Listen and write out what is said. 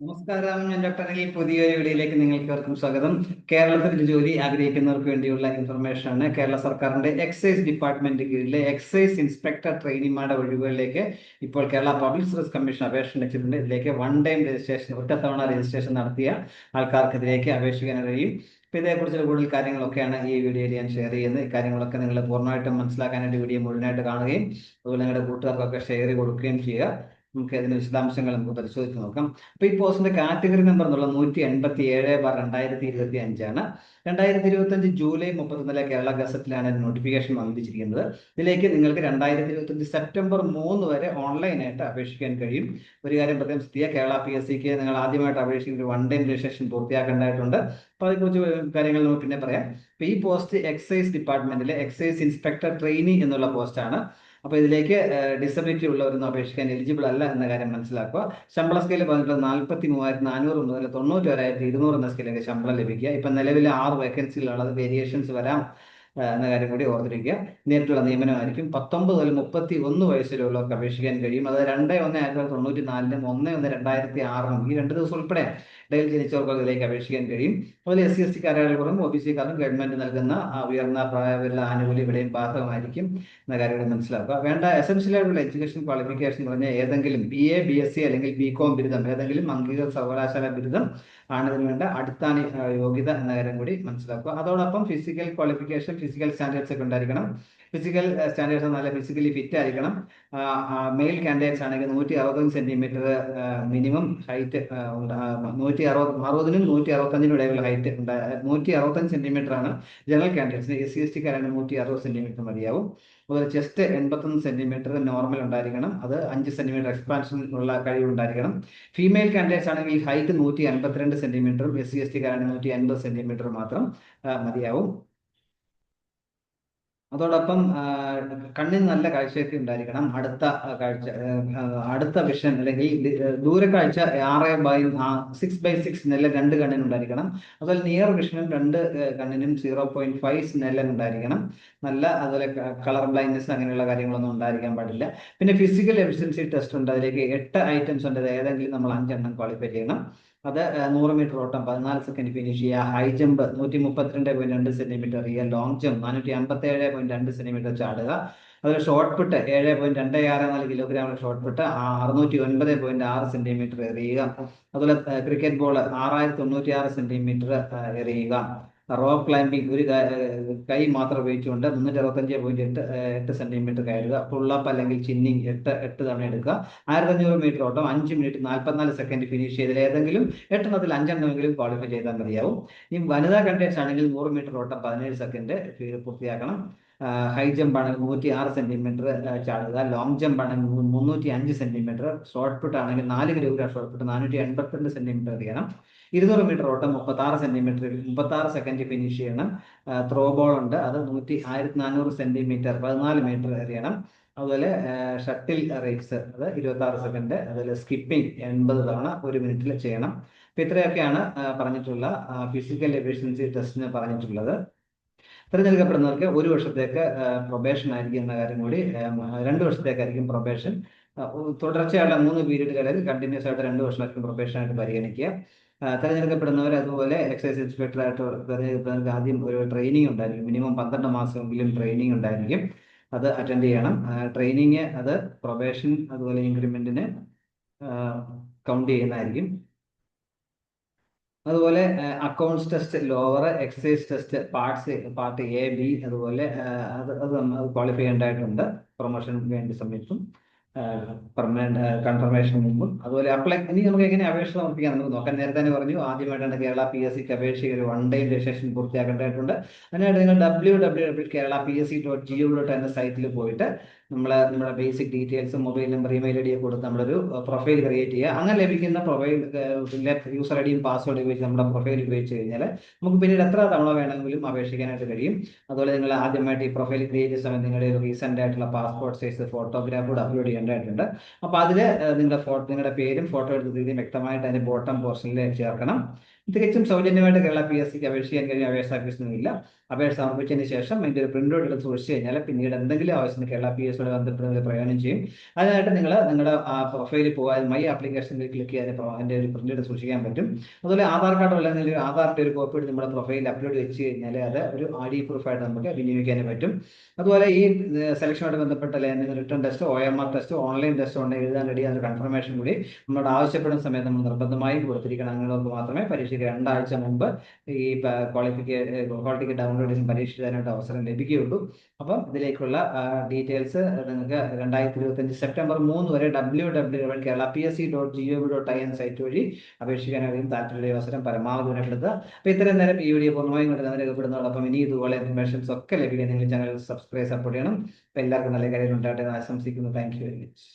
നമസ്കാരം. ഞാൻ ഡോക്ടർ അനിൽ പുതിയൊരു വീഡിയോയിലേക്ക് നിങ്ങൾക്ക് ഏവർക്കും സ്വാഗതം. കേരളത്തിൽ ജോലി ആഗ്രഹിക്കുന്നവർക്ക് വേണ്ടിയുള്ള ഇൻഫർമേഷൻ ആണ് കേരള സർക്കാരിന്റെ എക്സൈസ് ഡിപ്പാർട്ട്മെന്റ് കീഴിലെ എക്സൈസ് ഇൻസ്പെക്ടർ ട്രെയിനിമാരുടെ ഒഴിവുകളിലേക്ക് ഇപ്പോൾ കേരള പബ്ലിക് സർവീസ് കമ്മീഷൻ അപേക്ഷ ലഭിച്ചിട്ടുണ്ട് ഇതിലേക്ക് വൺ ടൈം രജിസ്ട്രേഷൻ ഒറ്റത്തവണ രജിസ്ട്രേഷൻ നടത്തിയ ആൾക്കാർക്ക് ഇതിലേക്ക് അപേക്ഷിക്കാൻ കഴിയും. അപ്പോൾ ഇതേക്കുറിച്ചുള്ള കൂടുതൽ കാര്യങ്ങളൊക്കെയാണ് ഈ വീഡിയോയിൽ ഞാൻ ഷെയർ ചെയ്യുന്നത്. ഈ കാര്യങ്ങളൊക്കെ നിങ്ങൾ പൂർണമായിട്ടും മനസ്സിലാക്കാനായിട്ട് വീഡിയോ മുഴുവനായിട്ട് കാണുകയും അതുപോലെ നിങ്ങളുടെ കൂട്ടുകാർക്കൊക്കെ ഷെയർ കൊടുക്കുകയും ചെയ്യുക. നമുക്ക് അതിന്റെ വിശദാംശങ്ങൾ നമുക്ക് പരിശോധിച്ച് നോക്കാം. അപ്പൊ ഈ പോസ്റ്റിന്റെ കാറ്റഗറി നമ്പർ എന്നുള്ള നൂറ്റി എൺപത്തി ഏഴ് ബാർ രണ്ടായിരത്തി ഇരുപത്തി അഞ്ചാണ് രണ്ടായിരത്തി ഇരുപത്തി അഞ്ച് ജൂലൈ മുപ്പത്തൊന്നിലെ കേരള ഗസറ്റിലാണ് നോട്ടിഫിക്കേഷൻ വന്നിരിക്കുന്നത്. ഇതിലേക്ക് നിങ്ങൾക്ക് രണ്ടായിരത്തി ഇരുപത്തി അഞ്ച് സെപ്റ്റംബർ മൂന്ന് വരെ ഓൺലൈനായിട്ട് അപേക്ഷിക്കാൻ കഴിയും. ഒരു കാര്യം പ്രത്യേകം സ്ഥിതിയ കേരള പി എസ് സിക്ക് നിങ്ങൾ ആദ്യമായിട്ട് അപേക്ഷിക്കുന്ന ഒരു വൺ ടൈം രജിസ്ട്രേഷൻ പൂർത്തിയാക്കേണ്ടതായിട്ടുണ്ട്. അപ്പോൾ അതേക്കുറിച്ച് കാര്യങ്ങൾ നമുക്ക് പിന്നെ പറയാം. ഈ പോസ്റ്റ് എക്സൈസ് ഡിപ്പാർട്ട്മെന്റിലെ എക്സൈസ് ഇൻസ്പെക്ടർ ട്രെയിനി എന്നുള്ള പോസ്റ്റാണ് അപ്പൊ ഇതിലേക്ക് ഡിസബിലിറ്റി ഉള്ളവരൊന്നും അപേക്ഷിക്കാൻ എലിജിബിൾ അല്ല എന്ന കാര്യം മനസ്സിലാക്കുക. ശമ്പള സ്കെയിൽ പറഞ്ഞിട്ട് നാൽപ്പത്തി മൂവായിരത്തി നാനൂറ് മുതൽ തൊണ്ണൂറ്റി ഒരായിരത്തി ഇരുന്നൂറ് എന്ന സ്കെയിലേക്ക് ശമ്പളം ലഭിക്കുക. ഇപ്പൊ നിലവിലെ ആറ് വേക്കൻസികളുള്ളത് വേരിയേഷൻസ് വരാം എന്ന കാര്യം കൂടി ഓർത്തിരിക്കുക. നേരിട്ടുള്ള നിയമനമായിരിക്കും. പത്തൊമ്പത് മുതൽ മുപ്പത്തി ഒന്ന് വയസ്സിലുള്ളവർക്ക് അപേക്ഷിക്കാൻ കഴിയും. അത് രണ്ട് ഒന്ന് ആയിരത്തി തൊള്ളായിരത്തി തൊണ്ണൂറ്റി നാലിനും ഒന്ന് ഒന്ന് രണ്ടായിരത്തി ആറിനും ഈ രണ്ട് ദിവസം ഉൾപ്പെടെ ഇടയിൽ ജനിച്ചവർക്ക് അതിലേക്ക് അപേക്ഷിക്കാൻ കഴിയും. അതുപോലെ എസ് സി എസ് ടി കാരാളുകളും ഒ ബി സിക്കാരും ഗവൺമെന്റ് നൽകുന്ന ഉയർന്ന പ്രായമുള്ള ആനുകൂല്യം ഇവിടെയും ബാധകമായിരിക്കും എന്ന കാര്യങ്ങൾ മനസ്സിലാക്കുക. വേണ്ട എസെൻഷ്യൽ ആയിട്ടുള്ള എഡ്യൂക്കേഷൻ ക്വാളിഫിക്കേഷൻ പറഞ്ഞാൽ ഏതെങ്കിലും B A B S C അല്ലെങ്കിൽ ബി കോം ബിരുദം ഏതെങ്കിലും അംഗീകൃത സർവകലാശാല ബിരുദം ആണ് ഇതിന് വേണ്ട അടിസ്ഥാന യോഗ്യത എന്ന കാര്യം കൂടി മനസ്സിലാക്കുക. അതോടൊപ്പം ഫിസിക്കൽ ക്വാളിഫിക്കേഷൻ ഫിസിക്കൽ സ്റ്റാൻഡേർഡ്സ് ഒക്കെ ഉണ്ടായിരിക്കണം. ഫിസിക്കൽ സ്റ്റാൻഡേർഡ്സ് നല്ല ഫിസിക്കലി ഫിറ്റ് ആയിരിക്കണം. മെയിൽ കാൻഡിഡേറ്റ്സ് ആണെങ്കിൽ നൂറ്റി അറുപത്തഞ്ച് സെന്റിമീറ്റർ മിനിമം ഹൈറ്റ് നൂറ്റി അറുപത് അറുപതിനും നൂറ്റി അറുപത്തഞ്ചിനും ഇടയിലുള്ള ഹൈറ്റ് നൂറ്റി അറുപത്തഞ്ച് സെന്റിമീറ്റർ ആണ് ജനറൽ കാൻഡിഡേറ്റ്സിന് എസ് സി എസ് ടിക്കാരാണെങ്കിൽ നൂറ്റി അറുപത് സെന്റിമീറ്റർ മതിയാവും. അതുപോലെ ചെസ്റ്റ് എൺപത്തൊന്ന് സെന്റിമീറ്റർ നോർമൽ ഉണ്ടായിരിക്കണം. അത് അഞ്ച് സെന്റിമീറ്റർ എക്സ്പാൻഷൻ ഉള്ള കഴിവ് ഉണ്ടായിരിക്കണം. ഫീമെയിൽ കാൻഡിഡേറ്റ്സ് ആണെങ്കിൽ ഹൈറ്റ് നൂറ്റി അൻപത്തിരണ്ട് സെന്റിമീറ്ററും എസ് സി എസ് ടിക്കാരാണെങ്കിൽ നൂറ്റി അൻപത് സെന്റിമീറ്റർ മാത്രം മതിയാവും. അതോടൊപ്പം കണ്ണിന് നല്ല കാഴ്ചയൊക്കെ ഉണ്ടായിരിക്കണം. അടുത്ത കാഴ്ച അടുത്ത വിഷൻ അല്ലെങ്കിൽ ദൂര ദൂരക്കാഴ്ച ആറ് ബൈ സിക്സ് ബൈ സിക്സ് നെല്ല രണ്ട് കണ്ണിന് ഉണ്ടായിരിക്കണം. അതുപോലെ നിയർ വിഷനും രണ്ട് കണ്ണിനും സീറോ പോയിന്റ് ഫൈവ് നെല്ലം ഉണ്ടായിരിക്കണം. നല്ല അതുപോലെ കളർ ബ്ലൈൻഡ്നെസ് അങ്ങനെയുള്ള കാര്യങ്ങളൊന്നും ഉണ്ടായിരിക്കാൻ പാടില്ല. പിന്നെ ഫിസിക്കൽ എഫിഷ്യൻസി ടെസ്റ്റ് ഉണ്ട്. അതിലേക്ക് എട്ട് ഐറ്റംസ് ഉണ്ട്. ഏതെങ്കിലും നമ്മൾ അഞ്ചെണ്ണം ക്വാളിഫൈ ചെയ്യണം. അത് നൂറ് മീറ്റർ ഓട്ടം പതിനാല് സെക്കൻഡ് ഫിനിഷ് ചെയ്യുക. ഹൈ ജമ്പ് നൂറ്റി മുപ്പത്തിരണ്ട് പോയിന്റ് രണ്ട് സെന്റിമീറ്റർ ചെയ്യുക. ലോങ് ജമ്പ് നാനൂറ്റി അമ്പത്തി ഏഴ് പോയിന്റ് രണ്ട് സെന്റിമീറ്റർ ചാടുക. അതുപോലെ ഷോർട്ട് പുട്ട് ഏഴ് പോയിന്റ് രണ്ട് ആറ് നാല് കിലോഗ്രാം ഷോർട്ട് പുട്ട് അറുന്നൂറ്റി ഒൻപത് പോയിന്റ് ആറ് സെന്റിമീറ്റർ എറിയുക. അതുപോലെ ക്രിക്കറ്റ് ബോൾ ആറായിരത്തി തൊണ്ണൂറ്റി ആറ് സെന്റിമീറ്റർ എറിയുക. റോപ്പ് ക്ലൈംബിംഗ് ഒരു കൈ മാത്രം ഉപയോഗിച്ചുകൊണ്ട് മുന്നൂറ്റി അറുപത്തഞ്ച് പോയിന്റ് എട്ട് എട്ട് സെന്റിമീറ്റർ കയറുക. പുള്ളപ്പ് അല്ലെങ്കിൽ ചിന്നിങ് എട്ട് എട്ട് തവണ എടുക്കുക. ആയിരത്തി അഞ്ഞൂറ് മീറ്റർ ഓട്ടം അഞ്ച് മിനിറ്റ് നാൽപ്പത്തിനാല് സെക്കൻഡ് ഫിനിഷ് ചെയ്തതിൽ ഏതെങ്കിലും എട്ടെണ്ണത്തിൽ അഞ്ചെണ്ണമെങ്കിലും ക്വാളിഫൈ ചെയ്താൽ മതിയാവും. ഇനി വനിതാ കണ്ടേഴ്സ് ആണെങ്കിൽ നൂറ് മീറ്റർ ഓട്ടം പതിനേഴ് സെക്കൻഡ് പൂർത്തിയാക്കണം. ഹൈ ജമ്പ് ആണെങ്കിൽ നൂറ്റി ആറ് സെന്റിമീറ്റർ ചാടുക. ലോങ് ജമ്പ് ആണെങ്കിൽ മുന്നൂറ്റി അഞ്ച് സെന്റിമീറ്റർ ഷോർട്ട് പുട്ട് ആണെങ്കിൽ നാല് കിലോഗ്രാം ഷോർട്ട് പുട്ട് നാനൂറ്റി എൺപത്തിരണ്ട് സെന്റിമീറ്റർ എറിയണം ഇരുന്നൂറ് മീറ്റർ ഓട്ടം മുപ്പത്തി ആറ് സെന്റിമീറ്റർ മുപ്പത്തി ആറ് സെക്കൻഡ് ഫിനിഷ് ചെയ്യണം ത്രോ ബോൾ ഉണ്ട്. അത് നൂറ്റി ആയിരത്തി നാനൂറ് സെന്റിമീറ്റർ പതിനാല് മീറ്റർ അറിയണം അതുപോലെ ഷട്ടിൽ റേസ് അത് ഇരുപത്തി ആറ് സെക്കൻഡ് അതുപോലെ സ്കിപ്പിംഗ് എൺപത് തവണ ഒരു മിനിറ്റിൽ ചെയ്യണം. അപ്പൊ ഇത്രയൊക്കെയാണ് പറഞ്ഞിട്ടുള്ള ഫിസിക്കൽ എഫിഷ്യൻസി ടെസ്റ്റിന് പറഞ്ഞിട്ടുള്ളത്. തിരഞ്ഞെടുക്കപ്പെടുന്നവർക്ക് ഒരു വർഷത്തേക്ക് പ്രൊബേഷൻ ആയിരിക്കും എന്ന കാര്യം കൂടി രണ്ടു വർഷത്തേക്കായിരിക്കും പ്രൊബേഷൻ തുടർച്ചയായുള്ള മൂന്ന് പീരീഡുകളിൽ കണ്ടിന്യൂസ് ആയിട്ട് രണ്ട് വർഷമായിരിക്കും പ്രൊബേഷൻ ആയിട്ട് പരിഗണിക്കുക. തിരഞ്ഞെടുക്കപ്പെടുന്നവർ അതുപോലെ എക്സൈസ് ഇൻസ്പെക്ടറായിട്ട് തിരഞ്ഞെടുക്കുന്നവർക്ക് ആദ്യം ഒരു ട്രെയിനിങ് ഉണ്ടായിരിക്കും. മിനിമം പന്ത്രണ്ട് മാസമെങ്കിലും ട്രെയിനിങ് ഉണ്ടായിരിക്കും. അത് അറ്റൻഡ് ചെയ്യണം. ട്രെയിനിങ് അത് പ്രൊബേഷൻ അതുപോലെ ഇൻക്രിമെന്റിന് കൗണ്ട് ചെയ്യുന്നതായിരിക്കും. അതുപോലെ accounts test lower excise test parts part A B അതുപോലെ അത് അത് ക്വാളിഫൈ ചെയ്യേണ്ടതായിട്ടുണ്ട്. പ്രൊമോഷൻ വേണ്ടി സമയത്തും പെർമനന്റ് കൺഫർമേഷൻ മുമ്പും. അതുപോലെ അപ്ലൈ ഇനി നമുക്ക് എങ്ങനെ അപേക്ഷ സമർപ്പിക്കാം? നമുക്ക് നോക്കാം. നേരത്തെ തന്നെ പറഞ്ഞു ആദ്യമായിട്ടാണ് കേരള പി എസ് സിക്ക് അപേക്ഷ ഒരു വൺ ഡേ രജിസ്ട്രേഷൻ പൂർത്തിയാക്കേണ്ടതായിട്ടുണ്ട്. അതിനായിട്ട് നിങ്ങൾ W W W Kerala P S C dot G dot എന്ന സൈറ്റിൽ പോയിട്ട് നമ്മൾ നമ്മുടെ basic details mobile number email I D കൊടുത്ത് നമ്മളൊരു പ്രൊഫൈൽ ക്രിയേറ്റ് ചെയ്യുക. അങ്ങനെ ലഭിക്കുന്ന പ്രൊഫൈൽ പിന്നെ യൂസർ ഐ ഡിയും പാസ്വേഡ് ഉപയോഗിച്ച് നമ്മുടെ പ്രൊഫൈൽ ഉപയോഗിച്ച് കഴിഞ്ഞാൽ നമുക്ക് പിന്നീട് എത്ര തവണ വേണമെങ്കിലും അപേക്ഷിക്കാനായിട്ട് കഴിയും. അതുപോലെ നിങ്ങൾ ആദ്യമായിട്ട് ഈ പ്രൊഫൈൽ ക്രിയേറ്റ് ചെയ്യുന്ന സമയത്ത് നിങ്ങളുടെ ഒരു റീസെന്റ് ആയിട്ടുള്ള പാസ്പോർട്ട് സൈസ് ഫോട്ടോഗ്രാഫ് കൂടെ അപ്ലോഡ് ചെയ്യേണ്ടതായിട്ടുണ്ട് അപ്പോൾ അതിൽ നിങ്ങളുടെ ഫോട്ടോ നിങ്ങളുടെ പേരും ഫോട്ടോ എടുത്ത രീതിയും വ്യക്തമായിട്ട് അതിന്റെ ബോട്ടം പോർഷനിൽ ചേർക്കണം. തികച്ചും സൗജന്യമായിട്ട് കേരള പി എസ് സിക്ക് അപേക്ഷ ചെയ്യാൻ കഴിയും അപേക്ഷ ഇല്ല അപേക്ഷ സമർപ്പിച്ചതിന് ശേഷം അതിന്റെ ഒരു പ്രിന്റ് ഔട്ട് എടുത്ത് സൂക്ഷിച്ചു കഴിഞ്ഞാൽ പിന്നീട് എന്തെങ്കിലും ആവശ്യത്തിന് കേരള പി എസ് ബന്ധപ്പെടുന്നത് പ്രയോജനം ചെയ്യും. അതിനായിട്ട് നിങ്ങൾ നിങ്ങളുടെ ആ പ്രൊഫൈലിൽ പോകാൻ മൈ ആപ്ലിക്കേഷനിൽ ക്ലിക്ക് ചെയ്ത് അതിന്റെ ഒരു പ്രിന്റ് എടുത്ത് സൂക്ഷിക്കാൻ പറ്റും. അതുപോലെ ആധാർ കാർഡ് അല്ലെങ്കിൽ ആധാറിന്റെ ഒരു കോപ്പി എടുത്ത് നമ്മുടെ പ്രൊഫൈലിൽ അപ്ലോഡ് വെച്ച് കഴിഞ്ഞാൽ അത് ഒരു ആർ ഡി പ്രൂഫായിട്ട് നമുക്ക് വിനിയോഗിക്കാനും പറ്റും. അതുപോലെ ഈ സെലക്ഷനുമായിട്ട് ബന്ധപ്പെട്ട അല്ലെങ്കിൽ return test O M R test online test ഉണ്ടെങ്കിൽ എഴുതാൻ റെഡി അതിന്റെ കൺഫർമേഷൻ കൂടി നമ്മളോട് ആവശ്യപ്പെടുന്ന സമയത്ത് നമ്മൾ നിർബന്ധമായും കൊടുത്തിരിക്കണം. അങ്ങനെയുള്ളവർക്ക് മാത്രമേ രണ്ടാഴ്ച മുമ്പ് ഈ ക്വാളിഫിക്കേ ടിക്കറ്റ് ഡൗൺലോഡ് ചെയ്ത് പരീക്ഷ അവസരം ലഭിക്കുകയുള്ളൂ. അപ്പം ഇതിലേക്കുള്ള ഡീറ്റെയിൽസ് നിങ്ങൾക്ക് രണ്ടായിരത്തി ഇരുപത്തഞ്ച് സെപ്റ്റംബർ മൂന്ന് വരെ W W Kerala P S C dot G O V dot I N site വഴി അപേക്ഷിക്കാനായും താല്പര്യമുള്ള അവസരം പരമാവധി വിലപ്പെടുത്തുക അപ്പോൾ ഇത്രയും നേരം ഈ വീഡിയോ പൂർണമായും കൊണ്ട് തന്നെ രേഖപ്പെടുന്നതോടൊപ്പം ഇനി ഇതുപോലെ ഇൻഫർമേഷൻസ് ഒക്കെ ലഭിക്കാൻ നിങ്ങൾ ചാനൽ സബ്സ്ക്രൈബ് സപ്പോർട്ട് ചെയ്യണം. അപ്പോൾ എല്ലാവർക്കും നല്ല കാര്യങ്ങൾ ഉണ്ടാകട്ടെ എന്ന് ആശംസിക്കുന്നു. Thank you very much